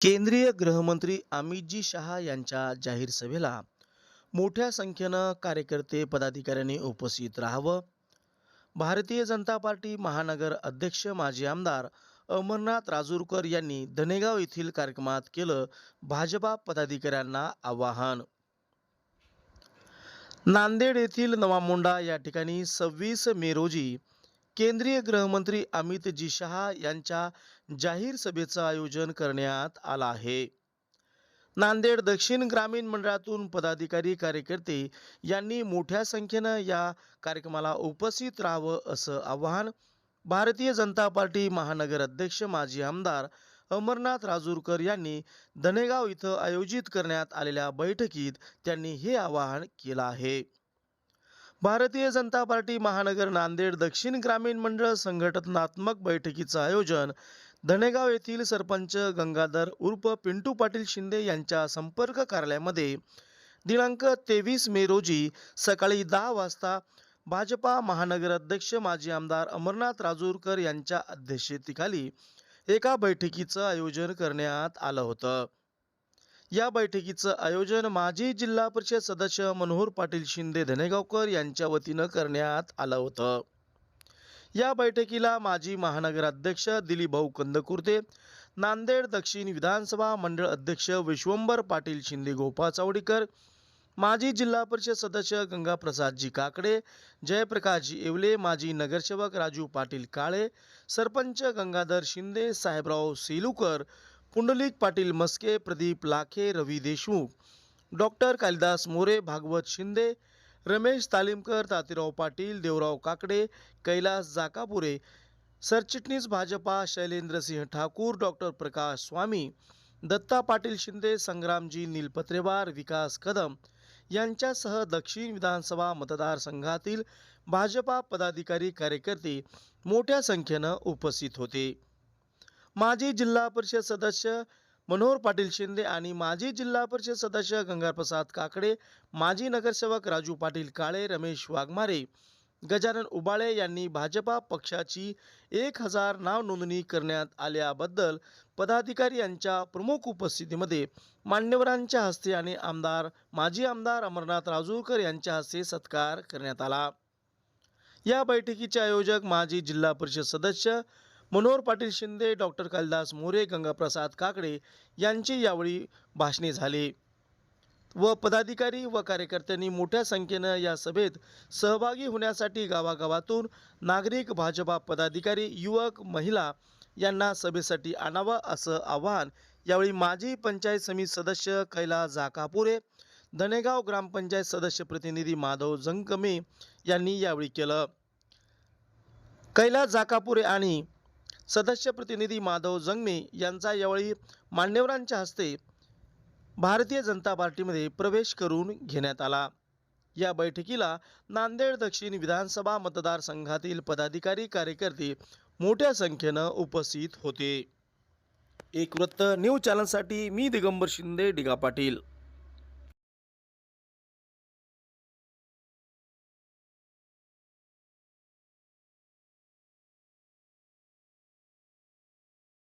केंद्रीय गृहमंत्री अमितजी शहा यांच्या जाहीर सभेला मोठ्या संख्येनं कार्यकर्ते पदाधिकाऱ्यांनी उपस्थित राहावं. भारतीय जनता पार्टी महानगर अध्यक्ष माजी आमदार अमरनाथ राजूरकर यांनी धनेगाव येथील कार्यक्रमात केलं भाजपा पदाधिकाऱ्यांना आवाहन. नांदेड येथील नवामोंडा या ठिकाणी सव्वीस मे रोजी केंद्रीय गृहमंत्री अमितजी शहा यांच्या जाहीर सभेचं आयोजन करण्यात आलं आहे. नांदेड दक्षिण ग्रामीण मंडळातून पदाधिकारी कार्यकर्ते यांनी मोठ्या संख्येनं या कार्यक्रमाला उपस्थित राहावं असं आवाहन भारतीय जनता पार्टी महानगर अध्यक्ष माजी आमदार अमरनाथ राजूरकर यांनी धनेगाव इथं आयोजित करण्यात आलेल्या बैठकीत त्यांनी हे आवाहन केलं आहे. भारतीय जनता पार्टी महानगर नांदेड दक्षिण ग्रामीण मंडळ संघटनात्मक बैठकीचं आयोजन धनेगाव येथील सरपंच गंगाधर उर्फ पिंटू पाटील शिंदे यांच्या संपर्क कार्यालयामध्ये दिनांक तेवीस मे रोजी सकाळी दहा वाजता भाजपा महानगर अध्यक्ष माजी आमदार अमरनाथ राजूरकर यांच्या अध्यक्षतेखाली एका बैठकीचं आयोजन करण्यात आलं होतं. या बैठकीचं आयोजन माजी जिल्हा परिषद सदस्य मनोहर पाटील शिंदे धनेगावकर यांच्या वतीनं करण्यात आलं होतं. या बैठकीला माजी महानगराध्यक्ष दिलीपभाऊ दिलीप भाऊ कंदकुर्ते नांदेड दक्षिण विधानसभा मंडळ अध्यक्ष विश्वंभर पाटील शिंदे गोपाळ चावडीकर माजी जिल्हा परिषद सदस्य गंगाप्रसादजी काकडे जयप्रकाशजी येवले माजी नगरसेवक राजू पाटील काळे सरपंच गंगाधर शिंदे साहेबराव सेलूकर पुंडलिक पाटील मस्के प्रदीप लाखे रवी देशमुख डॉक्टर कालिदास मोरे भागवत शिंदे रमेश तालीमकर तातीराव पाटील देवराव काकडे कैलास जाकापुरे सरचिटणीस भाजपा शैलेंद्रसिंह ठाकूर डॉक्टर प्रकाश स्वामी दत्ता पाटील शिंदे संग्रामजी नीलपत्रेवार विकास कदम यांच्यासह दक्षिण विधानसभा मतदारसंघातील भाजपा पदाधिकारी कार्यकर्ते मोठ्या संख्येनं उपस्थित होते. माजी जिल्हा परिषद सदस्य मनोहर पाटील शिंदे आणि माजी जिल्हा परिषद सदस्य गंगाप्रसाद काकडे माजी नगरसेवक राजू पाटील काळे रमेश वाघमारे गजानन उबाळे यांनी भाजपा पक्षाची एक हजार नाव नोंदणी करण्यात आल्याबद्दल पदाधिकारी यांच्या प्रमुख उपस्थितीमध्ये मान्यवरांच्या हस्ते आणि आमदार माजी आमदार अमरनाथ राजूरकर यांच्या हस्ते सत्कार करण्यात आला. या बैठकीचे आयोजक माजी जिल्हा परिषद सदस्य मनोहर पाटील शिंदे डॉक्टर कालिदास मोरे गंगाप्रसाद काकडे यांची यावेळी भाषणे झाली. व पदाधिकारी व कार्यकर्त्यांनी मोठ्या संख्येनं या सभेत सहभागी होण्यासाठी गावागावातून नागरिक भाजपा पदाधिकारी युवक महिला यांना सभेसाठी आणावं असं आवाहन यावेळी माजी पंचायत समिती सदस्य कैलास जाकापुरे धनेगाव ग्रामपंचायत सदस्य प्रतिनिधी माधव जंकमे यांनी यावेळी केलं. कैलास जाकापुरे आणि सदस्य प्रतिनिधी माधव जंगमे यांचा यावेळी मान्यवरांच्या हस्ते भारतीय जनता पार्टीमध्ये प्रवेश करून घेण्यात आला. या बैठकीला नांदेड दक्षिण विधानसभा मतदारसंघातील पदाधिकारी कार्यकर्ते मोठ्या संख्येनं उपस्थित होते. एक वृत्त न्यूज चॅनलसाठी मी दिगंबर शिंदे डिगा पाटील.